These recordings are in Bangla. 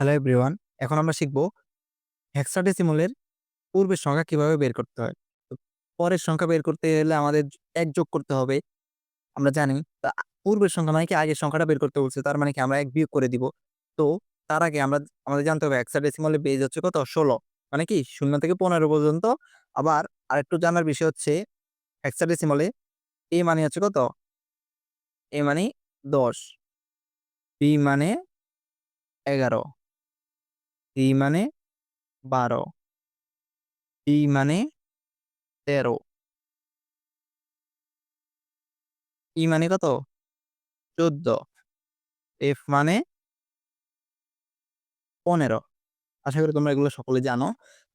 Hello everyone. এখন আমরা শিখব হেক্সাডেসিমালের পূর্বের সংখ্যা কীভাবে বের করতে হয়। তো পরের সংখ্যা বের করতে গেলে আমাদের এক যোগ করতে হবে। আমরা জানি। তা পূর্বের সংখ্যা মানে কি আগের সংখ্যাটা বের করতে বলছে। তার মানে কি আমরা এক বিয়োগ করে দিব। তো তার আগে আমরা, আমাদের জানতে হবে হেক্সাডেসিমালের বেজ হচ্ছে কত? ১৬ মানে কি ০ থেকে ১৫ পর্যন্ত। আবার আরেকটু জানার বিষয় হচ্ছে হেক্সাডেসিমালে এ মানে হচ্ছে কত? এ মানে দশ বি মানে ১১ c মানে ১২ d মানে তেরো ই মানে কত? চোদ্দ এফ মানে ১৫ আশা করি তোমরা এগুলো সকলে জানো।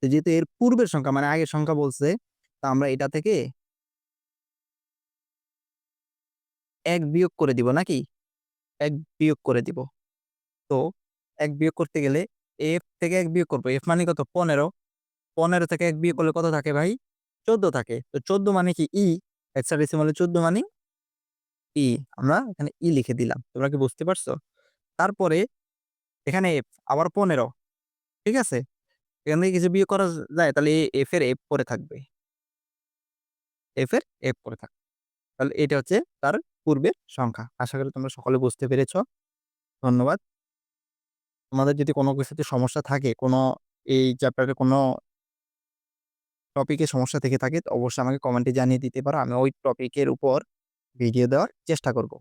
যেহেতু এর পূর্বের সংখ্যা মানে আগের সংখ্যা বলছে, তা আমরা এটা থেকে এক বিয়োগ করে দিব নাকি? এক বিয়োগ করে দিব। তো এক বিয়োগ করতে গেলে f থেকে ১ বিয়োগ করব। এফ মানে কত? ১৫ ১৫ থেকে ১ বিয়োগ করলে কত থাকে ভাই? ১৪ থাকে। তো ১৪ মানে কি ই হেক্সাডেসিমালে ১৪ মানে ই আমরা এখানে ই লিখে দিলাম। তোমরা কি বুঝতে পারছ? তারপরে এখানে এফ আবার ১৫ ঠিক আছে? এখান থেকে কিছু বিয়োগ করা যায়, তাহলে এ f এর f পরে থাকবে। f এর f পরে থাকবে। তাহলে এটা হচ্ছে তার পূর্বের সংখ্যা। আশা করি তোমরা সকলে বুঝতে পেরেছ। ধন্যবাদ। তোমাদের যদি কোনো কিছুতে সমস্যা থাকে, কোনো এই চ্যাপ্টারে কোনো টপিকে সমস্যা থেকে থাকে, অবশ্যই আমাকে কমেন্টে জানিয়ে দিতে পারো। আমি ওই টপিকের উপর ভিডিও দেওয়ার চেষ্টা করব।